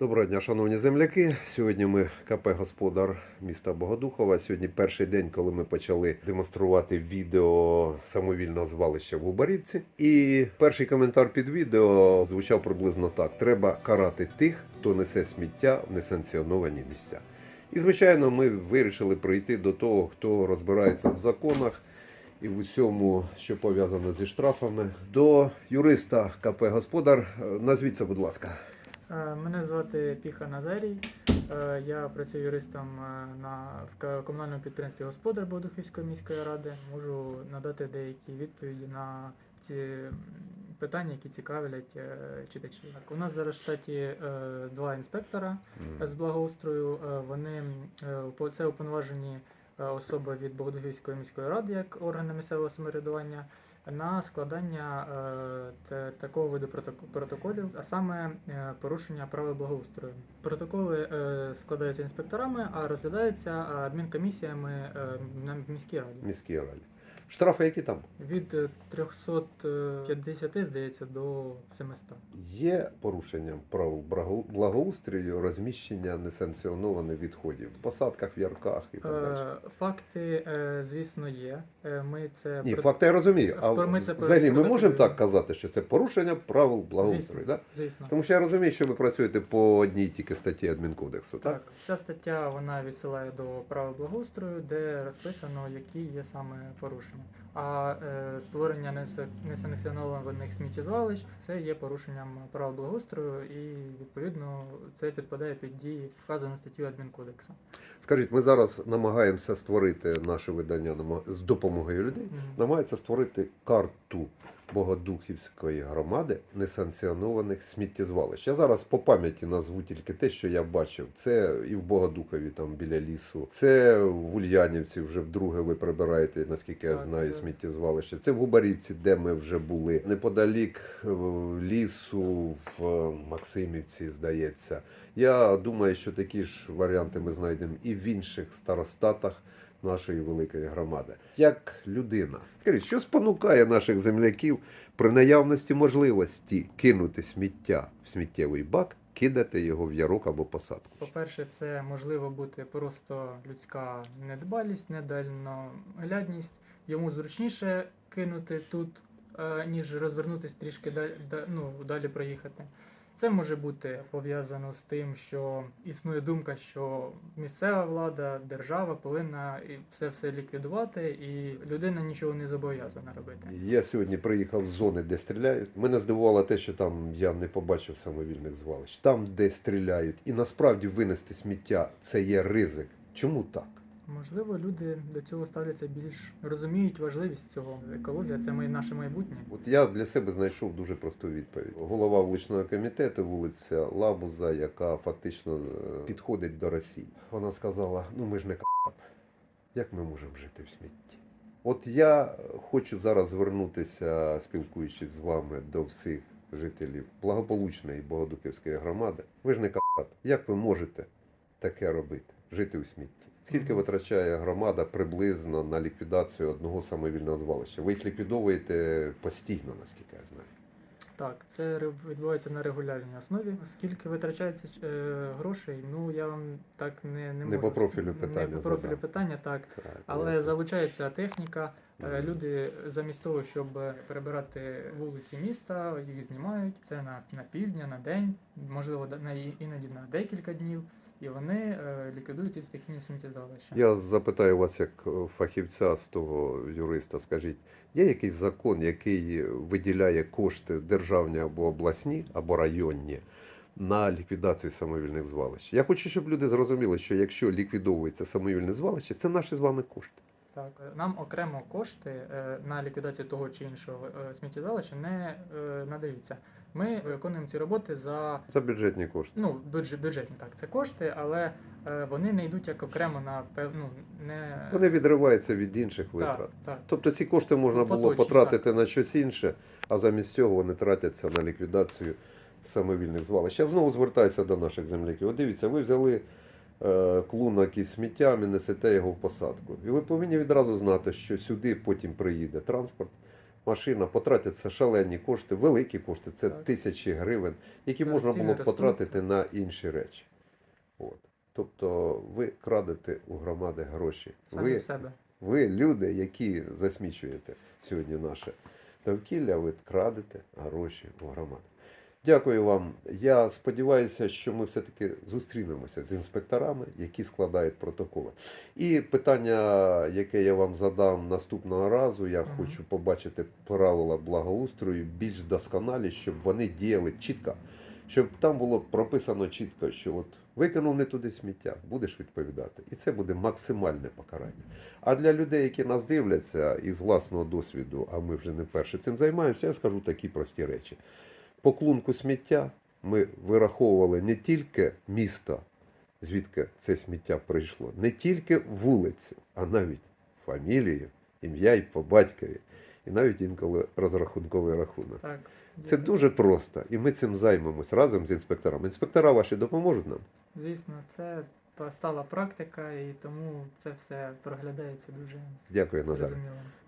Доброго дня, шановні земляки. Сьогодні ми КП Господар міста Богодухова. Сьогодні перший день, коли ми почали демонструвати відео самовільного звалища в Губарівці. І перший коментар під відео звучав приблизно так: треба карати тих, хто несе сміття в несанкціоновані місця. І звичайно, ми вирішили прийти до того, хто розбирається в законах. І в усьому, що пов'язано зі штрафами, до юриста КП Господар. Назвіться, будь ласка. Е, Мене звати Піха Назарій. Е, Я працюю юристом е, на в комунальному підприємстві Господар Бодухівської міської ради. Можу надати деякі відповіді на ці питання, які цікавлять читачів. У нас зараз в штаті два інспектора з благоустрою. Вони це уповноважені особи від Богодухівської міської ради як органи місцевого самоврядування на складання е, та- такого виду протоколів, а саме е, порушення правил благоустрою. Протоколи е, складаються інспекторами, а розглядаються е, адмінкомісіями е, на міській раді. міській раді. Штрафи які там? Від е, 350, здається, до 700. Є порушенням правил благоустрою розміщення несанкціонованих відходів в посадках, в ярках і так далі. Е, Факти, е, звісно, є. Е, Ми це Ні, факти я розумію. А Ми це взагалі ми можемо так казати, що це порушення правил благоустрою, Звісно. да? звісно. Тому що я розумію, що ви працюєте по одній тільки статті адмінкодексу, так? Так, ця стаття вона відсилає до права благоустрою, де розписано, які є саме порушення. А е, створення несанкціонованих сміттєзвалищ це є порушенням прав благоустрою, і відповідно це підпадає під дії вказаної статтю адмінкодексу. Скажіть, ми зараз намагаємося створити наше видання з допомогою людей. Намагається створити карту Богодухівської громади несанкціонованих сміттєзвалищ. Я зараз по пам'яті назву тільки те, що я бачив. Це і в Богодухові, там біля лісу, це в Ульянівці вже вдруге ви прибираєте, наскільки я знаю, сміттєзвалище. Це в Губарівці, де ми вже були. Неподалік е, лісу, в е, Максимівці, здається. Я думаю, що такі ж варіанти ми знайдемо і в інших старостатах нашої великої громади. Як людина, скажіть, що спонукає наших земляків при наявності можливості кинути сміття в сміттєвий бак, кидати його в ярок або посадку? По-перше, це можливо бути просто людська недбалість, недальноглядність. Йому зручніше кинути тут, е, ніж розвернутися трішки далі, ну, далі проїхати. Це може бути пов'язано з тим, що існує думка, що місцева влада, держава повинна все все ліквідувати, і людина нічого не зобов'язана робити. Я сьогодні приїхав з зони, де стріляють. Мене здивувало те, що там я не побачив самовільних звалищ. Там, де стріляють, і насправді винести сміття це є ризик. Чому так? Можливо, люди до цього ставляться більш розуміють важливість цього. Екологія це моє наше майбутнє. От я для себе знайшов дуже просту відповідь. Голова вуличного комітету, вулиця Лабуза, яка фактично е, підходить до Росії. Вона сказала: ну ми ж не КАП. Як ми можемо жити в смітті? От я хочу зараз звернутися, спілкуючись з вами, до всіх жителів благополучної Богодуківської громади. Ви ж не КАП. Як ви можете таке робити? Жити у смітті? Скільки витрачає громада приблизно на ліквідацію одного самовільного звалища? Ви їх ліквідовуєте постійно, наскільки я знаю. Так, це відбувається на регулярній основі. Скільки витрачається е, грошей? Ну я вам так не, не, Не можу по профілю Не питання по профілю питання, так. Так, Але ясно. залучається техніка. Е, Люди замість того, щоб перебирати вулиці міста, їх знімають. Це на, на півдня, на день, можливо, іноді на декілька днів. І вони е, ліквідують ці стихійні сміттєзвалища. Я запитаю вас як е, фахівця з того юриста. Скажіть, є якийсь закон, який виділяє кошти державні або обласні, або районні на ліквідацію самовільних звалищ? Я хочу, щоб люди зрозуміли, що якщо ліквідовується самовільне звалище, це наші з вами кошти. Так, е, нам окремо кошти е, на ліквідацію того чи іншого е, сміттєзвалища не надаються. Ми виконуємо ці роботи за За бюджетні кошти. ну бюджет, бюджетні так. Це кошти, але вони не йдуть як окремо на певну не Вони відриваються від інших витрат. так. Тобто ці кошти можна Ну, було поточні, потратити на щось інше, а замість цього вони тратяться на ліквідацію самовільних звалищ. Я знову звертаюся до наших земляків. От дивіться, ви взяли е, клунок із сміттям і несете його в посадку. І ви повинні відразу знати, що сюди потім приїде транспорт, машина, потратяться шалені кошти, великі кошти, це Так. тисячі гривень, які Зараз можна було б потратити на інші речі. От. Тобто ви крадете у громади гроші. Самі ви, себе. ви люди, які засмічуєте сьогодні наше довкілля, ви крадете гроші у громади. Дякую вам. Я сподіваюся, що ми все-таки зустрінемося з інспекторами, які складають протоколи. І питання, яке я вам задам наступного разу, я Мгм. хочу побачити правила благоустрою більш досконалі, щоб вони діяли чітко, щоб там було прописано чітко, що от викинув не туди сміття, будеш відповідати. І це буде максимальне покарання. А для людей, які нас дивляться із власного досвіду, а ми вже не вперше цим займаємося, я скажу такі прості речі. По клунку сміття ми вираховували не тільки місто, звідки це сміття прийшло, не тільки вулицю, а навіть фамілію, ім'я і по батькові, і навіть інколи розрахунковий рахунок. Так. Це дуже просто, і ми цим займемось разом з інспекторами. Інспектора ваші допоможуть нам. Звісно, це стала практика, і тому це все проглядається дуже Дякую, Назар.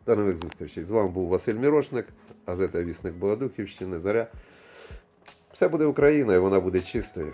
До нових зустрічей. З вами був Василь Мірошник, газета Вісник Богодухівщини, Заря. Все буде Україною, вона буде чистою.